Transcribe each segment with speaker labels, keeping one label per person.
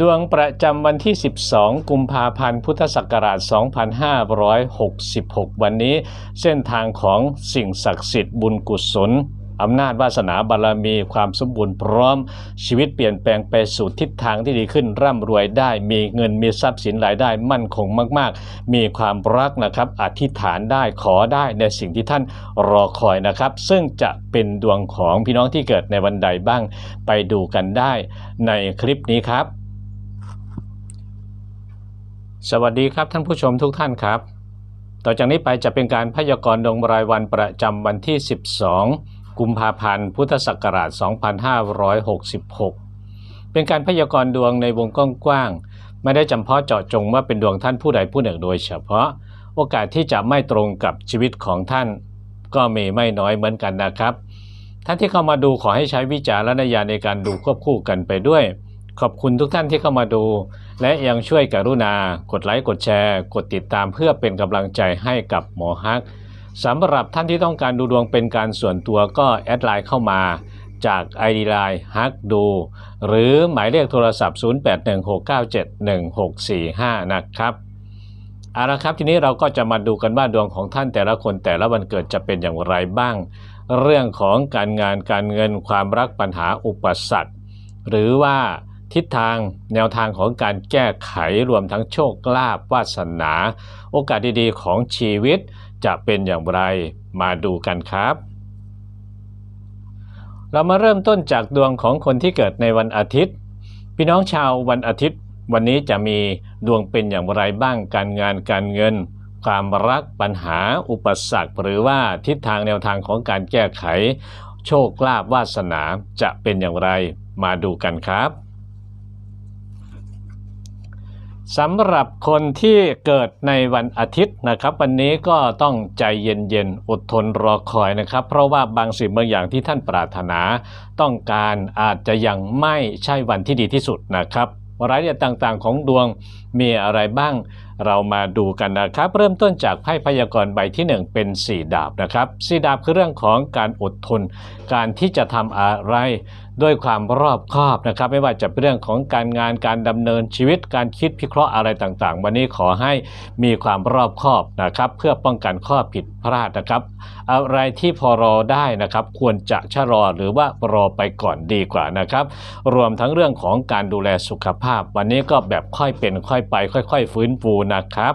Speaker 1: ดวงประจำวันที่ 12 กุมภาพันธ์ พุทธศักราช 2566 วันนี้เส้นทางของสิ่งศักดิ์สิทธิ์บุญกุศลอำนาจวาสนาบารมีความสมบูรณ์พร้อม ชีวิตเปลี่ยนแปลงไปสู่ทิศทางที่ดีขึ้นร่ำรวยได้ มีเงินมีทรัพย์สินรายได้มั่นคงมาก ๆ มีความรักนะครับ อธิษฐานได้ขอได้ในสิ่งที่ท่านรอคอยนะครับ ซึ่งจะเป็นดวงของพี่น้องที่เกิดในวันใดบ้าง ไปดูกันได้ในคลิปนี้ครับ สวัสดีครับท่านผู้ชมทุกท่านครับ ต่อจากนี้ไปจะเป็นการพยากรณ์ดวงรายวันประจำวันที่ 12 กุมภาพันธ์ พุทธศักราช 2566 เป็นการพยากรณ์ดวงในวงกว้างๆ ไม่ได้จำเพาะเจาะจงว่าเป็นดวงท่านผู้ใดผู้หนึ่งโดยเฉพาะ โอกาสที่จะไม่ตรงกับชีวิตของท่าน ก็มีไม่น้อยเหมือนกันนะครับ ท่านที่เข้ามาดูขอให้ใช้วิจารณญาณในการดูควบคู่กันไปด้วย ขอบคุณทุกท่านที่เข้ามาดู และยังช่วยกรุณากดไลค์กดแชร์ กดติดตามเพื่อเป็นกำลังใจให้กับหมอฮักสำหรับท่านที่ต้องการดูดวงเป็นการส่วนตัวก็แอดไลน์เข้ามาจาก ID Line ฮักดู หรือหมายเลขโทรศัพท์ 0816971645 นะครับเอาละครับทีนี้เราก็จะมาดูกันว่าดวงของท่านแต่ละคนแต่ละวันเกิดจะเป็นอย่างไรบ้าง เรื่องของการงานการเงินความรักปัญหาอุปสรรค หรือว่า ทิศทางแนวทางของการแก้ไขรวมทั้งโชคลาภวาสนา โอกาสดีๆ ของชีวิตจะเป็นอย่างไรมาดูกันครับ เรามาเริ่มต้นจากดวงของคนที่เกิดในวันอาทิตย์ พี่น้องชาววันอาทิตย์ วันนี้จะมีดวงเป็นอย่างไรบ้างการงานการเงิน ความรักปัญหาอุปสรรค หรือว่าทิศทางแนวทางของการแก้ไข โชคลาภวาสนาจะเป็นอย่างไรมาดูกันครับ สำหรับคนที่เกิดในวันอาทิตย์นะครับ วันนี้ก็ต้องใจเย็นๆอดทนรอคอยนะครับ เพราะว่าบางสิ่งบางอย่างที่ท่านปรารถนา ต้องการอาจจะยังไม่ใช่วันที่ดีที่สุดนะครับรายละเอียดต่างๆ ของดวงมีอะไรบ้าง เรามาดูกันนะครับ เริ่มต้นจากไพ่พยากรณ์ใบที่ 1 เป็น 4 ดาบนะครับสี่ดาบคือเรื่องของการอดทน การที่จะทำอะไร ด้วยความรอบคอบนะครับ ไม่ว่าจะเป็นเรื่องของการงานการดำเนินชีวิตการคิดพิเคราะห์อะไรต่างๆ วันนี้ขอให้มีความรอบคอบนะครับ เพื่อป้องกันข้อผิดพลาดนะครับ อะไรที่พอรอได้นะครับ ควรจะชะลอหรือว่ารอไปก่อนดีกว่านะครับ รวมทั้งเรื่องของการดูแลสุขภาพ วันนี้ก็แบบค่อยเป็นค่อยไป ค่อย ๆ ฟื้นฟูนะครับ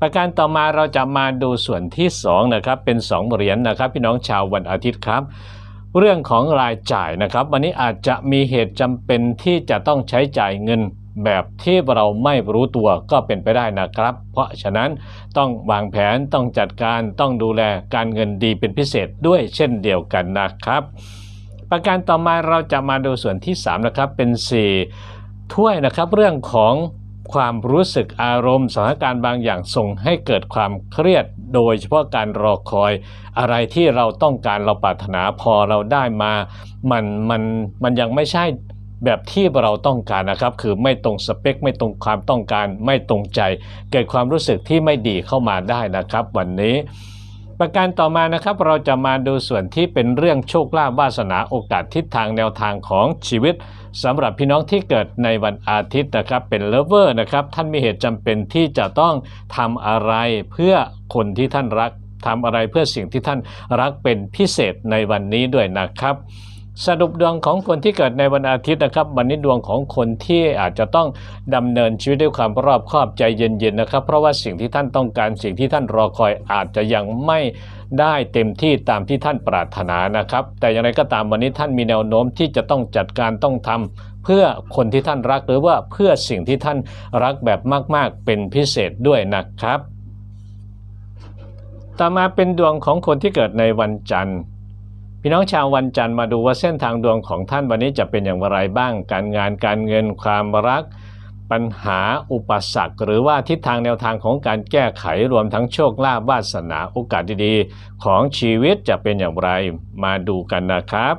Speaker 1: ประการต่อมาเราจะมาดูส่วนที่2นะครับเป็น 2 เหรียญนะครับ พี่น้องชาววันอาทิตย์ครับ เรื่องของรายจ่ายนะครับ วันนี้อาจจะมีเหตุจำเป็นที่จะต้องใช้จ่ายเงินแบบที่เราไม่รู้ตัวก็เป็นไปได้นะครับ เพราะฉะนั้นต้องวางแผนต้องจัดการต้องดูแลการเงินดีเป็นพิเศษด้วยเช่นเดียวกันนะครับ ประการต่อมาเราจะมาดูส่วนที่ 3 นะครับ เป็น 4 ถ้วยนะครับเรื่องของความรู้สึกอารมณ์สถานการณ์บางอย่างส่งให้เกิดความเครียด โดยเฉพาะการรอคอยอะไรที่เราต้องการเราปรารถนาพอเราได้มา มันมันมันยังไม่ใช่แบบที่เราต้องการนะครับ คือไม่ตรงสเปค ไม่ตรงความต้องการไม่ตรงใจ เกิดความรู้สึกที่ไม่ดีเข้ามาได้นะครับ วันนี้ ประการต่อมานะครับเราจะมาดูส่วนที่เป็นเรื่องโชคลาภวาสนาโอกาสทิศทางแนวทางของชีวิต สำหรับพี่น้องที่เกิดในวันอาทิตย์นะครับเป็นเลเวอร์นะครับท่านมีเหตุจำเป็นที่จะต้องทำอะไรเพื่อคนที่ท่านรักทำอะไรเพื่อสิ่งที่ท่านรักเป็นพิเศษในวันนี้ด้วยนะครับ สรุปดวงของคนที่เกิดในวันอาทิตย์นะครับ วันนี้ดวงของคนที่อาจจะต้องดำเนินชีวิตด้วยความรอบคอบใจเย็นๆนะครับ เพราะว่าสิ่งที่ท่านต้องการสิ่งที่ท่านรอคอยอาจจะยังไม่ได้เต็มที่ตามที่ท่านปรารถนานะครับ แต่อย่างไรก็ตามวันนี้ท่านมีแนวโน้มที่จะต้องจัดการต้องทำเพื่อคนที่ท่านรักหรือว่าเพื่อสิ่งที่ท่านรักแบบมาก ๆ เป็นพิเศษด้วยนะครับ ต่อมาเป็นดวงของคนที่เกิดในวันจันทร์ พี่น้องชาววันจันทร์มาดูว่าเส้นทางดวงของท่านวันนี้จะเป็นอย่างไรบ้าง การงานการเงินความรัก ปัญหาอุปสรรค หรือว่าทิศทางแนวทางของการแก้ไขรวมทั้งโชคลาภวาสนาโอกาสดีๆ ของชีวิตจะเป็นอย่างไรมาดูกันนะครับ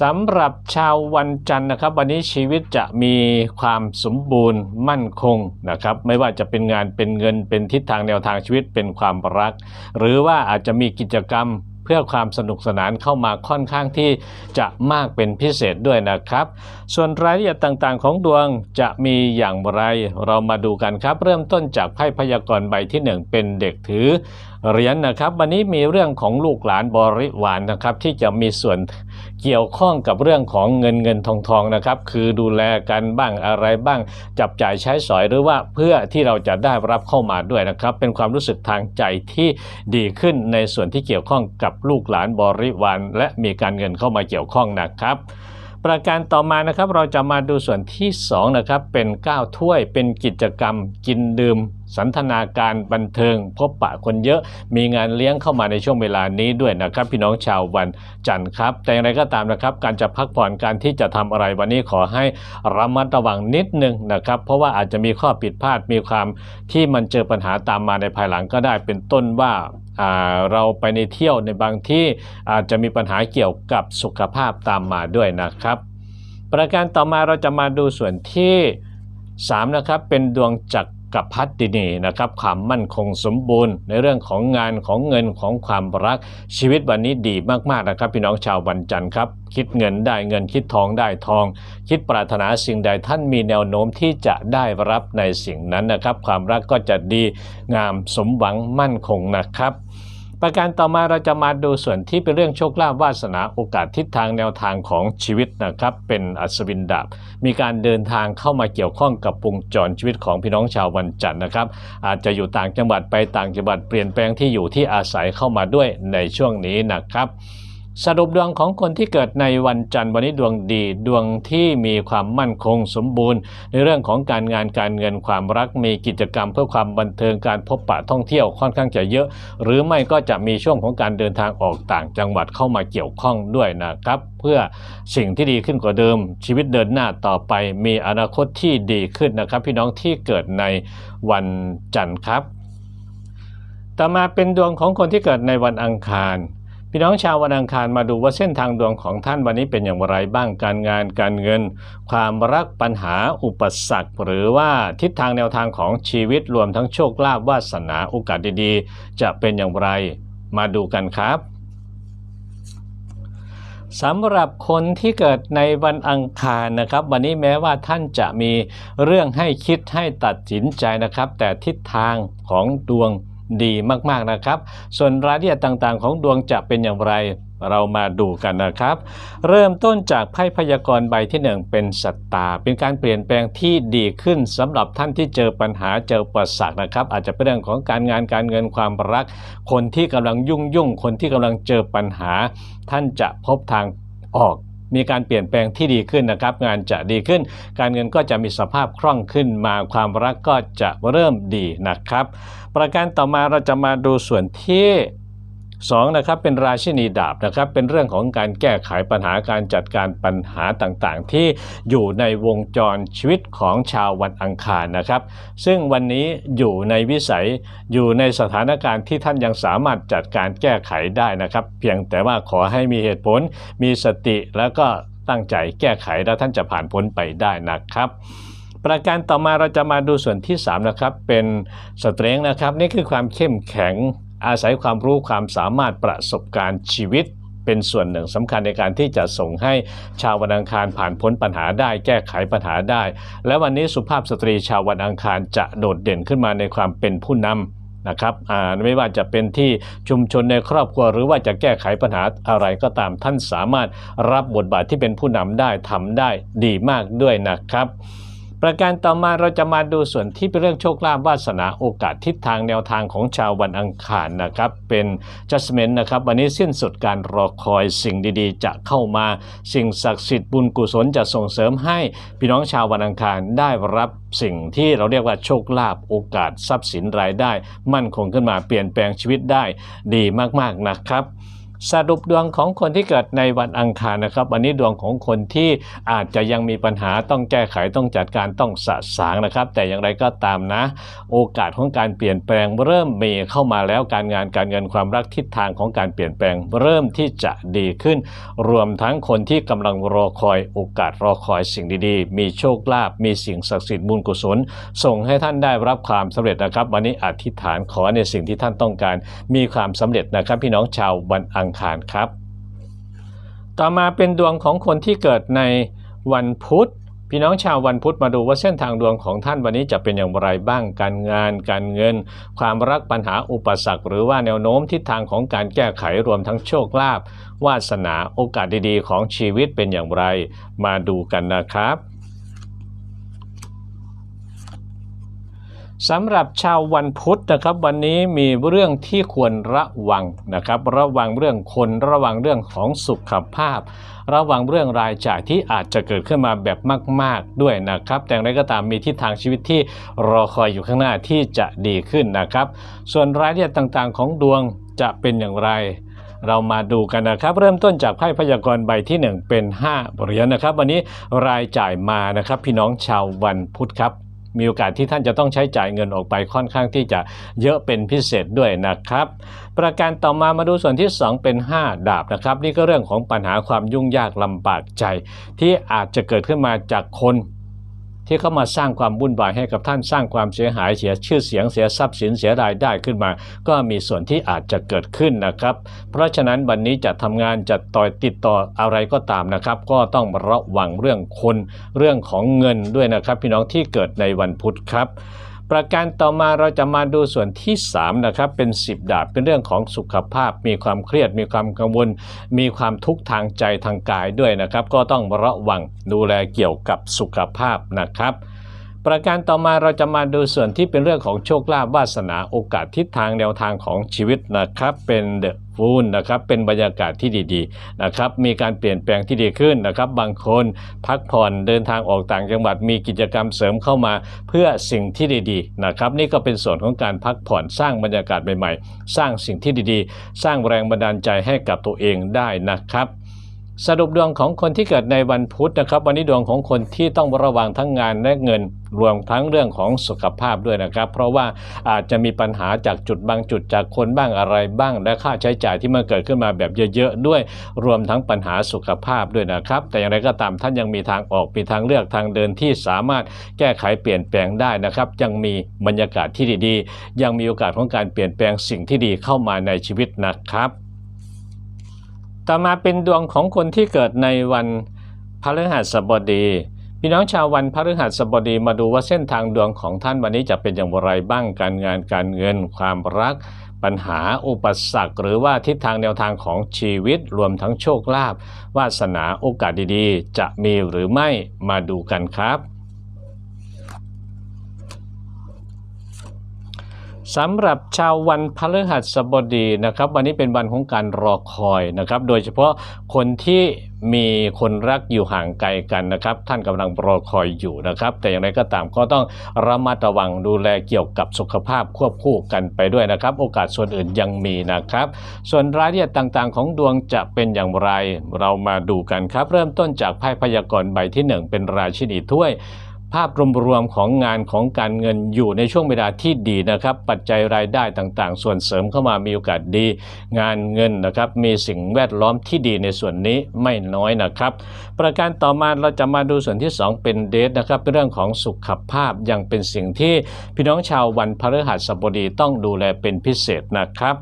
Speaker 1: สำหรับชาววันจันทร์นะครับ วันนี้ชีวิตจะมีความสมบูรณ์มั่นคงนะครับ ไม่ว่าจะเป็นงานเป็นเงินเป็นทิศทางแนวทางชีวิตเป็นความรัก หรือว่าอาจจะมีกิจกรรมเพื่อความสนุกสนานเข้ามาค่อนข้างที่จะมากเป็นพิเศษด้วยนะครับ ส่วนรายละเอียดต่างๆ ของดวงจะมีอย่างไรเรามาดูกันครับ เริ่มต้นจากไพ่พยากรณ์ใบที่หนึ่งเป็นเด็กถือ เหรียญนะครับ วันนี้มีเรื่องของลูกหลานบริวารนะครับ ที่จะมีส่วนเกี่ยวข้องกับเรื่องของเงินเงินทองทองนะครับ คือดูแลกันบ้างอะไรบ้าง จับจ่ายใช้สอยหรือว่าเพื่อที่เราจะได้รับเข้ามาด้วยนะครับ เป็นความรู้สึกทางใจที่ดีขึ้นในส่วนที่เกี่ยวข้องกับลูกหลานบริวารและมีการเงินเข้ามาเกี่ยวข้องนะครับ ประการต่อมานะครับเราจะมาดูส่วนที่2นะครับเป็น9ถ้วยเป็นกิจกรรม กินดื่ม สันทนาการบันเทิง พบปะคนเยอะ มีงานเลี้ยงเข้ามาในช่วงเวลานี้ด้วยนะครับ พี่น้องชาววันจันทร์ครับ แต่อย่างไรก็ตามนะครับ การจะพักผ่อนการที่จะทำอะไรวันนี้ขอให้ระมัดระวังนิดนึงนะครับ เพราะว่าอาจจะมีข้อผิดพลาดมีความที่มันเจอปัญหาตามมาในภายหลังก็ได้เป็นต้นว่า เราไปในเที่ยวในบางที่อาจจะมีปัญหาเกี่ยวกับสุขภาพตามมาด้วยนะครับ ประการต่อมาเราจะมาดูส่วนที่ 3 นะครับ เป็นดวงจักรกับพัฒนีนะครับความมั่นคงสมบูรณ์ ในเรื่องของงานของเงินของความรักชีวิตวันนี้ดีมากๆนะครับ พี่น้องชาววันจันทร์ครับ คิดเงินได้เงินคิดทองได้ทอง คิดปรารถนาสิ่งใดท่านมีแนวโน้มที่จะได้รับในสิ่งนั้นนะครับ ความรักก็จะดีงามสมหวังมั่นคงนะครับ ประการต่อมาเราจะมาดูส่วนที่เป็นเรื่องโชคลาภวาสนาโอกาสทิศทางแนวทางของชีวิตนะครับ เป็นอัศวินดาบ มีการเดินทางเข้ามาเกี่ยวข้องกับวงจรชีวิตของพี่น้องชาววันจันทร์นะครับ อาจจะอยู่ต่างจังหวัดไปต่างจังหวัดเปลี่ยนแปลงที่อยู่ที่อาศัยเข้ามาด้วยในช่วงนี้นะครับ สรุปดวงของคนที่เกิดในวันจันทร์วันนี้ดวงดี ดวงที่มีความมั่นคงสมบูรณ์ ในเรื่องของการงานการเงินความรักมีกิจกรรมเพื่อความบันเทิงการพบปะท่องเที่ยวค่อนข้างจะเยอะ หรือไม่ก็จะมีช่วงของการเดินทางออกต่างจังหวัดเข้ามาเกี่ยวข้องด้วยนะครับ เพื่อสิ่งที่ดีขึ้นกว่าเดิม ชีวิตเดินหน้าต่อไป มีอนาคตที่ดีขึ้นนะครับ พี่น้องที่เกิดในวันจันทร์ครับ ต่อมาเป็นดวงของคนที่เกิดในวันอังคาร พี่น้องชาววันอังคารมาดูว่าเส้นทางดวงของท่านวันนี้เป็นอย่างไรบ้างการงานการเงิน ความรักปัญหาอุปสรรค หรือว่าทิศทางแนวทางของชีวิตรวมทั้งโชคลาภวาสนาโอกาสดีๆ จะเป็นอย่างไรมาดูกันครับสำหรับคนที่เกิดในวันอังคารนะครับ วันนี้แม้ว่าท่านจะมีเรื่องให้คิดให้ตัดสินใจนะครับ แต่ทิศทางของดวง ดีมากๆนะครับ ส่วนรายละเอียดต่างๆ ของดวงจะเป็นอย่างไรเรามาดูกันนะครับ เริ่มต้นจากไพ่พยากรณ์ใบที่หนึ่งเป็นสัตตา เป็นการเปลี่ยนแปลงที่ดีขึ้นสำหรับท่านที่เจอปัญหาเจอประสักนะครับ อาจจะเป็นเรื่องของการงานการเงินความรัก คนที่กำลังยุ่งยุ่งคนที่กำลังเจอปัญหา ท่านจะพบทางออก มีการเปลี่ยนแปลงที่ดีขึ้นนะครับ งานจะดีขึ้น การเงินก็จะมีสภาพคล่องขึ้นมาความรักก็จะเริ่มดีนะครับ ประการต่อมาเราจะมาดูส่วนที่ สองนะครับเป็นราชินีดาบนะครับเป็นเรื่องของการแก้ไขปัญหาการจัดการปัญหาต่างๆ ที่อยู่ในวงจรชีวิตของชาววันอังคารนะครับ ซึ่งวันนี้อยู่ในวิสัยอยู่ในสถานการณ์ที่ท่านยังสามารถจัดการแก้ไขได้นะครับ เพียงแต่ว่าขอให้มีเหตุผลมีสติแล้วก็ตั้งใจแก้ไขแล้วท่านจะผ่านพ้นไปได้นะครับประการต่อมาเราจะมาดูส่วนที่ 3 นะครับ เป็นสเตรงนะครับ นี่คือความเข้มแข็ง อาศัยความรู้ความสามารถประสบการณ์ชีวิต เป็นส่วนหนึ่งสำคัญในการที่จะส่งให้ชาววันอังคารผ่านพ้นปัญหาได้ แก้ไขปัญหาได้ และวันนี้สุภาพสตรีชาววันอังคารจะโดดเด่นขึ้นมาในความเป็นผู้นำนะครับไม่ว่าจะเป็นที่ชุมชนในครอบครัว หรือว่าจะแก้ไขปัญหาอะไรก็ตามท่านสามารถรับบทบาทที่เป็นผู้นำได้ทำได้ดีมากด้วยนะครับ ประการต่อมาเราจะมาดูส่วนที่เป็นเรื่องโชคลาภวาสนาโอกาสทิศทางแนวทางของชาววันอังคารนะครับ เป็น judgment นะครับ วันนี้สิ้นสุดการรอคอยสิ่งดีๆ จะเข้ามาสิ่งศักดิ์สิทธิ์บุญกุศลจะส่งเสริมให้พี่น้องชาววันอังคารได้รับสิ่งที่เราเรียกว่าโชคลาภโอกาสทรัพย์สินรายได้ มั่นคงขึ้นมาเปลี่ยนแปลงชีวิตได้ดีมากๆนะครับ สรุปดวงของคนที่เกิดในวันอังคารนะครับ วันนี้ดวงของคนที่อาจจะยังมีปัญหาต้องแก้ไขต้องจัดการต้องสะสางนะครับ แต่อย่างไรก็ตามนะ โอกาสของการเปลี่ยนแปลงเริ่มมีเข้ามาแล้วการงานการเงินความรักทิศทางของการเปลี่ยนแปลงเริ่มที่จะดีขึ้น รวมทั้งคนที่กำลังรอคอยโอกาสรอคอยสิ่งดีๆ มีโชคลาภมีสิ่งศักดิ์สิทธิ์บุญกุศล ส่งให้ท่านได้รับความสำเร็จนะครับ วันนี้อธิษฐานขอในสิ่งที่ท่านต้องการ มีความสำเร็จนะครับ พี่น้องชาววันอังงคารครับ ต่อมาเป็นดวงของคนที่เกิดในวันพุธ พี่น้องชาววันพุธมาดูว่าเส้นทางดวงของท่านวันนี้จะเป็นอย่างไรบ้างการงาน การเงิน ความรักปัญหาอุปสรรค หรือว่าแนวโน้มทิศทางของการแก้ไขรวมทั้งโชคลาภวาสนาโอกาสดีๆ ของชีวิตเป็นอย่างไร มาดูกันนะครับ สำหรับชาววันพุธนะครับ วันนี้มีเรื่องที่ควรระวังนะครับ ระวังเรื่องคนระวังเรื่องของสุขภาพ ระวังเรื่องรายจ่ายที่อาจจะเกิดขึ้นมาแบบมาก ๆด้วยนะครับ แต่อย่างไรก็ตามมีทิศทางชีวิตที่รอคอยอยู่ข้างหน้าที่จะดีขึ้นนะครับ ส่วนรายละเอียดต่างๆ ของดวงจะเป็นอย่างไรเรามาดูกันนะครับ เริ่มต้นจากไพ่พยากรณ์ใบที่ 1 เป็น5เหรียญนะครับ วันนี้รายจ่ายมานะครับ พี่น้องชาววันพุธครับ มีโอกาสที่ท่านจะต้องใช้จ่ายเงินออกไปค่อนข้างที่จะเยอะเป็นพิเศษด้วยนะครับ ประการต่อมามาดูส่วนที่ 2 เป็น 5 ดาบนะครับ นี่ก็เรื่องของปัญหาความยุ่งยากลำบากใจ ที่อาจจะเกิดขึ้นมาจากคน ที่เข้ามาสร้างความวุ่นวายให้กับท่านสร้างความเสียหายเสียชื่อเสียงเสียทรัพย์สินเสียรายได้ขึ้นมา ก็มีส่วนที่อาจจะเกิดขึ้นนะครับ เพราะฉะนั้นวันนี้จะทำงานจะต่อยติดต่ออะไรก็ตามนะครับ ก็ต้องระวังเรื่องคนเรื่องของเงินด้วยนะครับ พี่น้องที่เกิดในวันพุธครับ ประการต่อมาเราจะมาดูส่วนที่3นะครับเป็น 10 ดาบเป็นเรื่องของสุขภาพ มีความเครียด มีความกังวล มีความทุกข์ทางใจทางกายด้วยนะครับ ก็ต้องระวังดูแลเกี่ยวกับสุขภาพนะครับ ประการต่อมาเราจะมาดูส่วนที่เป็นเรื่องของโชคลาภวาสนาโอกาสทิศทางแนวทางของชีวิตนะครับ เป็นเดอะฟูนนะครับเป็นบรรยากาศที่ดีๆนะครับมีการเปลี่ยนแปลงที่ดีขึ้นนะครับ บางคนพักผ่อนเดินทางออกต่างจังหวัดมีกิจกรรมเสริมเข้ามาเพื่อสิ่งที่ดีๆนะครับ นี่ก็เป็นส่วนของการพักผ่อนสร้างบรรยากาศใหม่ๆ สร้างสิ่งที่ดีๆ สร้างแรงบันดาลใจให้กับตัวเองได้นะครับ สรุปดวงของคนที่เกิดในวันพุธนะครับ วันนี้ดวงของคนที่ต้องระวังทั้งงานและเงิน รวมทั้งเรื่องของสุขภาพด้วยนะครับ เพราะว่าอาจจะมีปัญหาจากจุดบางจุดจากคนบ้างอะไรบ้าง และค่าใช้จ่ายที่มันเกิดขึ้นมาแบบเยอะๆด้วย รวมทั้งปัญหาสุขภาพด้วยนะครับ แต่อย่างไรก็ตามท่านยังมีทางออกมีทางเลือกทางเดินที่สามารถแก้ไขเปลี่ยนแปลงได้นะครับ ยังมีบรรยากาศที่ดีๆ ยังมีโอกาสของการเปลี่ยนแปลงสิ่งที่ดีเข้ามาในชีวิตนะครับ ต่อมาเป็นดวงของคนที่เกิดในวันพฤหัสบดี พี่น้องชาววันพฤหัสบดีมาดูว่าเส้นทางดวงของท่านวันนี้จะเป็นอย่างไรบ้างการงานการเงิน ความรัก ปัญหาอุปสรรค หรือว่าทิศทางแนวทางของชีวิตรวมทั้งโชคลาภวาสนาโอกาสดีๆ จะมีหรือไม่มาดูกันครับ สำหรับชาววันพฤหัสบดีนะครับ วันนี้เป็นวันของการรอคอยนะครับ โดยเฉพาะคนที่มีคนรักอยู่ห่างไกลกันนะครับ ท่านกำลังรอคอยอยู่นะครับ แต่อย่างไรก็ตามก็ต้องระมัดระวังดูแลเกี่ยวกับสุขภาพควบคู่กันไปด้วยนะครับ โอกาสส่วนอื่นยังมีนะครับ ส่วนรายละเอียดต่างๆ ของดวงจะเป็นอย่างไร เรามาดูกันครับ เริ่มต้นจากไพ่พยากรณ์ใบที่หนึ่งเป็นราชินีถ้วย ภาพรวมๆของงานของการเงินอยู่ในช่วงเวลาที่ดีนะครับ ปัจจัยรายได้ต่างๆ ส่วนเสริมเข้ามามีโอกาสดี งานเงินนะครับมีสิ่งแวดล้อมที่ดีในส่วนนี้ไม่น้อยนะครับ ประการต่อมาเราจะมาดูส่วนที่ 2 เป็นเดทนะครับเป็นเรื่องของสุขภาพยังเป็นสิ่งที่พี่น้องชาววันพฤหัสบดีต้องดูแลเป็นพิเศษนะครับ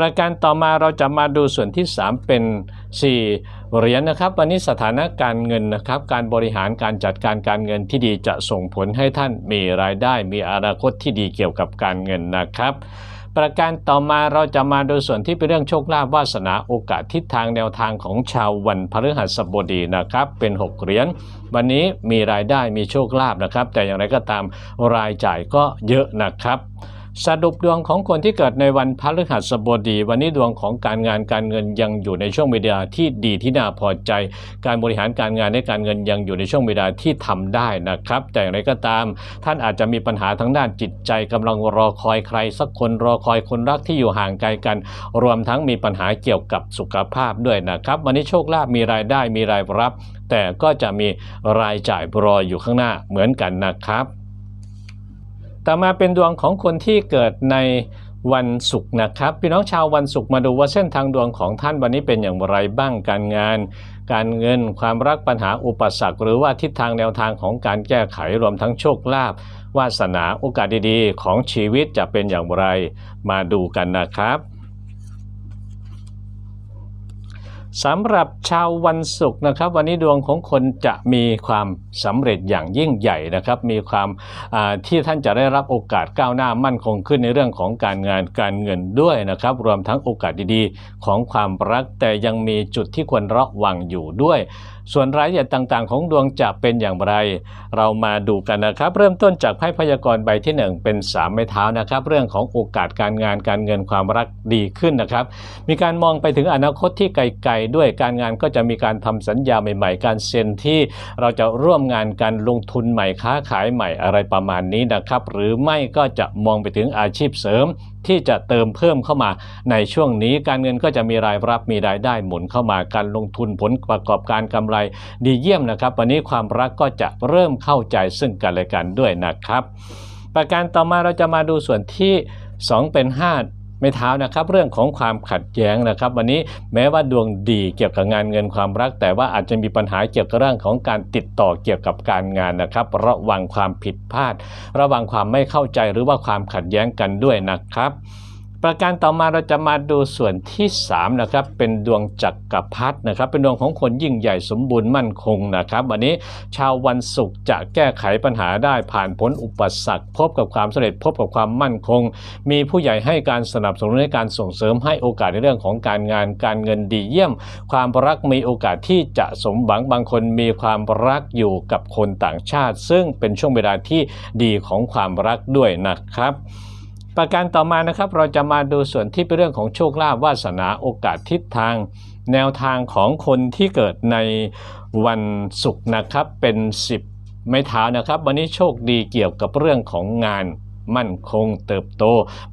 Speaker 1: ประการต่อมาเราจะมาดูส่วนที่ 3 เป็น 4 เหรียญนะครับวันนี้สถานะการเงินนะครับ การบริหารการจัดการการเงินที่ดีจะส่งผลให้ท่านมีรายได้ มีอนาคตที่ดีเกี่ยวกับการเงินนะครับ ประการต่อมาเราจะมาดูส่วนที่เป็นเรื่องโชคลาภวาสนาโอกาสทิศทางแนวทางของชาววันพฤหัสบดีนะครับ เป็น 6 เหรียญวันนี้มีรายได้มีโชคลาภนะครับ แต่อย่างไรก็ตามรายจ่ายก็เยอะนะครับ สรุปดวงของคนที่เกิดในวันพฤหัสบดี วันนี้ดวงของการงานการเงินยังอยู่ในช่วงเวลาที่ดีที่น่าพอใจ การบริหารการงานในการเงินยังอยู่ในช่วงเวลาที่ทำได้นะครับ แต่อย่างไรก็ตาม ท่านอาจจะมีปัญหาทางด้านจิตใจกำลังรอคอยใคร สักคนรอคอยคนรักที่อยู่ห่างไกลกัน รวมทั้งมีปัญหาเกี่ยวกับสุขภาพด้วยนะครับ วันนี้โชคลาภมีรายได้มีรายรับ แต่ก็จะมีรายจ่ายรออยู่ข้างหน้าเหมือนกันนะครับ ต่อมาเป็นดวงของคนที่เกิดในวันศุกร์นะครับ พี่น้องชาววันศุกร์มาดูว่าเส้นทางดวงของท่านวันนี้เป็นอย่างไรบ้างการงาน การเงินความรักปัญหาอุปสรรค หรือว่าทิศทางแนวทางของการแก้ไขรวมทั้งโชคลาภวาสนาโอกาสดีๆ ของชีวิตจะเป็นอย่างไร มาดูกันนะครับ สำหรับชาววันศุกร์นะครับ วันนี้ดวงของคนจะมีความสำเร็จอย่างยิ่งใหญ่นะครับ มีความที่ท่านจะได้รับโอกาสก้าวหน้ามั่นคงขึ้นในเรื่องของการงานการเงินด้วยนะครับ รวมทั้งโอกาสดีๆ ของความรักแต่ยังมีจุดที่ควรระวังอยู่ด้วย ส่วนรายละเอียดต่างๆ ของดวงจะเป็นอย่างไร เรามาดูกันนะครับ เริ่มต้นจากไพ่พยากรณ์ใบที่ 1 เป็น 3 ไม้เท้านะครับ เรื่องของโอกาสการงานการเงินความรักดีขึ้นนะครับ มีการมองไปถึงอนาคตที่ไกลๆ ด้วยการงานก็จะมีการทำสัญญาใหม่ ๆ การเซ็นที่เราจะร่วมงานกันลงทุนใหม่ค้าขายใหม่อะไรประมาณนี้นะครับ หรือไม่ก็จะมองไปถึงอาชีพเสริมที่จะเติมเพิ่มเข้ามาในช่วงนี้การเงินก็จะมีรายรับมีรายได้หมุนเข้ามาการลงทุนผลประกอบการกำไรดีเยี่ยมนะครับ วันนี้ความรักก็จะเริ่มเข้าใจซึ่งกันและกันด้วยนะครับ ประการต่อมาเราจะมาดูส่วนที่ 2 เป็น 5ไม่เท้านะครับเรื่องของความขัดแย้งนะครับ วันนี้แม้ว่าดวงดีเกี่ยวกับงานเงินความรัก แต่ว่าอาจจะมีปัญหาเกี่ยวกับเรื่องของการติดต่อเกี่ยวกับการงานนะครับ ระวังความผิดพลาด ระวังความไม่เข้าใจหรือว่าความขัดแย้งกันด้วยนะครับ ประการต่อมาเราจะมาดูส่วนที่3นะครับเป็นดวงจักรพรรดินะครับเป็นดวงของคนยิ่งใหญ่สมบูรณ์มั่นคงนะครับ วันนี้ชาววันศุกร์จะแก้ไขปัญหาได้ผ่านพ้นอุปสรรค พบกับความสำเร็จพบกับความมั่นคง มีผู้ใหญ่ให้การสนับสนุนในการส่งเสริมให้โอกาสในเรื่องของการงานการเงินดีเยี่ยม ความรักมีโอกาสที่จะสมหวังบางคนมีความรักอยู่กับคนต่างชาติ ซึ่งเป็นช่วงเวลาที่ดีของความรักด้วยนะครับ ประการต่อมานะครับเราจะมาดูส่วนที่เป็นเรื่องของโชคลาภวาสนาโอกาสทิศทาง แนวทางของคนที่เกิดในวันศุกร์นะครับเป็น 10 ไม้เท้านะครับ วันนี้โชคดีเกี่ยวกับเรื่องของงานมั่นคงเติบโต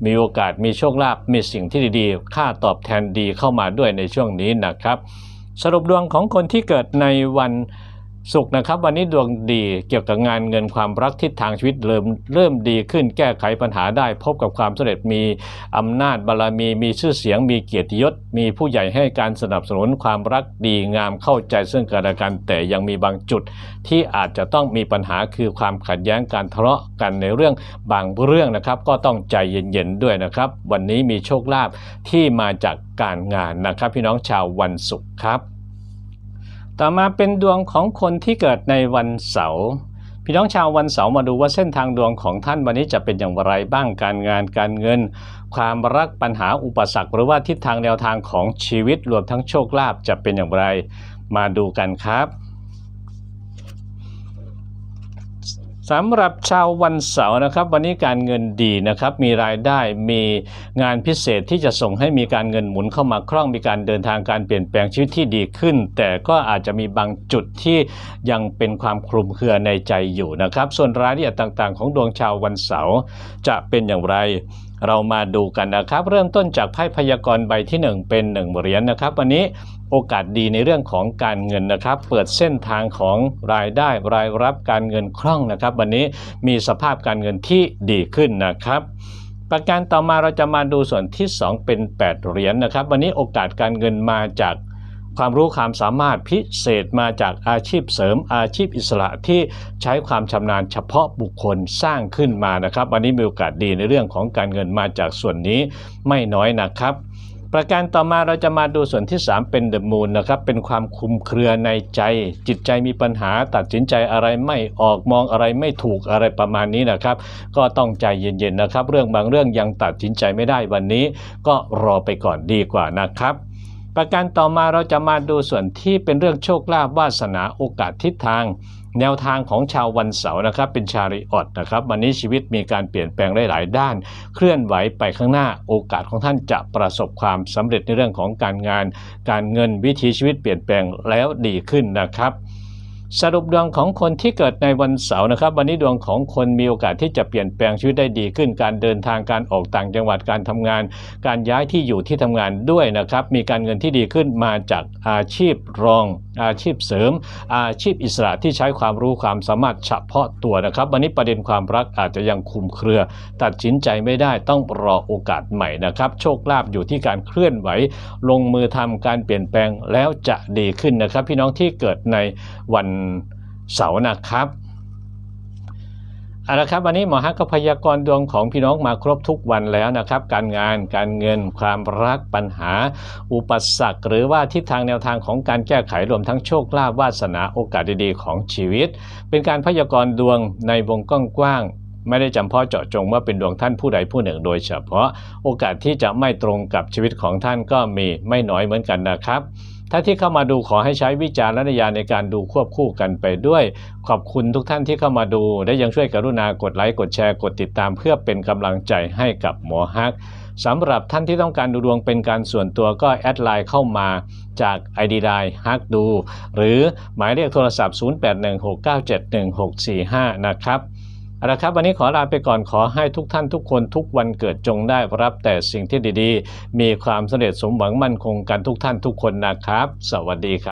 Speaker 1: มีโอกาสมีโชคลาภมีสิ่งที่ดีๆ ค่าตอบแทนดีเข้ามาด้วยในช่วงนี้นะครับ สรุปดวงของคนที่เกิดในวัน ศุกร์นะครับ วันนี้ดวงดีเกี่ยวกับงานเงินความรักทิศทางชีวิตเริ่มเริ่มดีขึ้นแก้ไขปัญหาได้ พบกับความสำเร็จมีอำนาจบารมีมีชื่อเสียง มีเกียรติยศ มีผู้ใหญ่ให้การสนับสนุนความรักดีงามเข้าใจซึ่งกันและกันแต่ยังมีบางจุด ที่อาจจะต้องมีปัญหาคือความขัดแย้งการทะเลาะกันในเรื่องบางเรื่องนะครับ ก็ต้องใจเย็นๆด้วยนะครับ วันนี้มีโชคลาภที่มาจากการงานนะครับ พี่น้องชาววันศุกร์ครับ ต่อมาเป็นดวงของคนที่เกิดในวันเสาร์พี่น้องชาววันเสาร์มาดูว่าเส้นทางดวงของท่านวันนี้จะเป็นอย่างไรบ้างการงานการเงิน ความรักปัญหาอุปสรรค หรือว่าทิศทางแนวทางของชีวิตรวมทั้งโชคลาภจะเป็นอย่างไร มาดูกันครับ สำหรับชาววันเสาร์นะครับ วันนี้การเงินดีนะครับ มีรายได้มีงานพิเศษที่จะส่งให้มีการเงินหมุนเข้ามาคล่องมีการเดินทางการเปลี่ยนแปลงชีวิตที่ดีขึ้น แต่ก็อาจจะมีบางจุดที่ยังเป็นความคลุมเครือในใจอยู่นะครับ ส่วนรายละเอียดต่างๆ ของดวงชาววันเสาร์จะเป็นอย่างไร เรามาดูกันนะครับ เริ่มต้นจากไพ่พยากรณ์ใบที่ 1 เป็น 1 เหรียญนะครับ วันนี้โอกาสดีในเรื่องของการเงินนะครับ เปิดเส้นทางของรายได้รายรับการเงินคล่องนะครับ วันนี้มีสภาพการเงินที่ดีขึ้นนะครับประการต่อมาเราจะมาดูส่วนที่ 2 เป็น 8 เหรียญนะครับ วันนี้โอกาสการเงินมาจาก ความรู้ความสามารถพิเศษมาจากอาชีพเสริมอาชีพอิสระที่ใช้ความชำนาญเฉพาะบุคคลสร้างขึ้นมานะครับ วันนี้มีโอกาสดีในเรื่องของการเงินมาจากส่วนนี้ไม่น้อยนะครับประการต่อมาเราจะมาดูส่วนที่ 3 เป็นเดอะมูนนะครับเป็นความคุมเครือในใจ จิตใจมีปัญหาตัดสินใจอะไรไม่ออกมองอะไรไม่ถูกอะไรประมาณนี้นะครับ ก็ต้องใจเย็นๆนะครับ เรื่องบางเรื่องยังตัดสินใจไม่ได้วันนี้ ก็รอไปก่อนดีกว่านะครับ ประการต่อมาเราจะมาดูส่วนที่เป็นเรื่องโชคลาภวาสนาโอกาสทิศทาง แนวทางของชาววันเสาร์นะครับ เป็นชาริออตนะครับ วันนี้ชีวิตมีการเปลี่ยนแปลงหลายด้าน เคลื่อนไหวไปข้างหน้าโอกาสของท่านจะประสบความสำเร็จในเรื่องของการงาน การเงินวิถีชีวิตเปลี่ยนแปลงแล้วดีขึ้นนะครับ สรุปดวงของคนที่เกิดในวันเสาร์นะครับ วันนี้ดวงของคนมีโอกาสที่จะเปลี่ยนแปลงชีวิตได้ดีขึ้น การเดินทางการออกต่างจังหวัดการทำงาน การย้ายที่อยู่ที่ทำงานด้วยนะครับ มีการเงินที่ดีขึ้นมาจากอาชีพรอง อาชีพเสริม อาชีพอิสระที่ใช้ความรู้ความสามารถเฉพาะตัวนะครับ วันนี้ประเด็นความรักอาจจะยังคุมเครือ ตัดสินใจไม่ได้ต้องรอโอกาสใหม่นะครับ โชคลาภอยู่ที่การเคลื่อนไหว ลงมือทำการเปลี่ยนแปลงแล้วจะดีขึ้นนะครับ พี่น้องที่เกิดในวันเสาร์นะครับเอาละครับวันนี้หมอฮักก็พยากรณ์ดวงของพี่น้องมาครบทุกวันแล้วนะครับ การงานการเงินความรักปัญหา อุปสรรค หรือว่าทิศทางแนวทางของการแก้ไขรวมทั้งโชคลาภวาสนาโอกาสดีๆของชีวิต เป็นการพยากรณ์ดวงในวงกว้างๆไม่ได้จำเพาะเจาะจงว่าเป็นดวงท่านผู้ใดผู้หนึ่งโดยเฉพาะ โอกาสที่จะไม่ตรงกับชีวิตของท่านก็มีไม่น้อยเหมือนกันนะครับ ถ้าที่เข้ามาดูขอให้ใช้วิจารณญาณในการดูควบคู่กันไปด้วย ขอบคุณทุกท่านที่เข้ามาดู และยังช่วยกรุณากดไลค์กดแชร์กดติดตาม เพื่อเป็นกำลังใจให้กับหมอฮักสำหรับท่านที่ต้องการดูดวงเป็นการส่วนตัวก็แอดไลน์เข้ามาจาก ID ไลน์ฮักดู หรือหมายเลขโทรศัพท์ 0816971645 นะครับ เอาละครับ วันนี้ขอลาไปก่อนขอให้ทุกท่านทุกคนทุกวันเกิดจงได้รับแต่สิ่งที่ดีๆ มีความสำเร็จสมหวังมั่นคงกันทุกท่านทุกคนนะครับ สวัสดีครับ